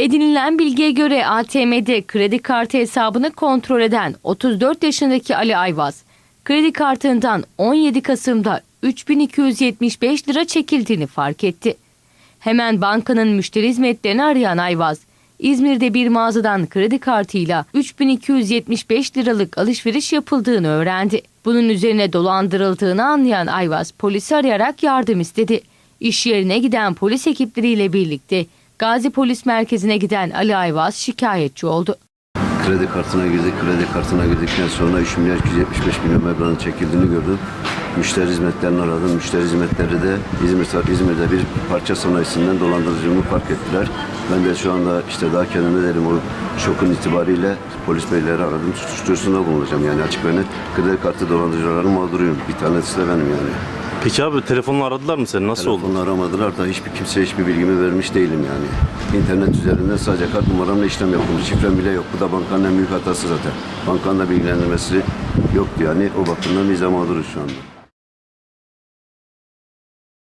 Edinilen bilgiye göre ATM'de kredi kartı hesabını kontrol eden 34 yaşındaki Ali Ayvaz, kredi kartından 17 Kasım'da 3275 lira çekildiğini fark etti. Hemen bankanın müşteri hizmetlerini arayan Ayvaz, İzmir'de bir mağazadan kredi kartıyla 3275 liralık alışveriş yapıldığını öğrendi. Bunun üzerine dolandırıldığını anlayan Ayvaz polisi arayarak yardım istedi. İş yerine giden polis ekipleriyle birlikte Gazi Polis Merkezi'ne giden Ali Ayvaz şikayetçi oldu. Kredi kartına girdik. Kredi kartına girdikten sonra 3 milyar 275 milyon meblağın çekildiğini gördüm. Müşteri hizmetlerini aradım. Müşteri hizmetleri de İzmir, İzmir'de bir parça sanayisinden dolandırıcılığımı fark ettiler. Ben de şu anda işte daha kendime derim o şokun itibariyle polis beyleri aradım. Suç duyurusunda bulunacağım yani açık ve net. Kredi kartı dolandırıcıların mağduruyum. Bir tanesi de benim yani. Peki abi telefonla aradılar mı seni? Nasıl oldu? Telefonla aramadılar da hiçbir kimseye hiçbir bilgimi vermiş değilim yani. İnternet üzerinden sadece kart numaramla işlem yapılmış. Şifrem bile yok. Bu da bankanın en büyük hatası zaten. Bankanın da bilgilendirmesi yoktu yani. O bakımdan biz mağduruz şu anda.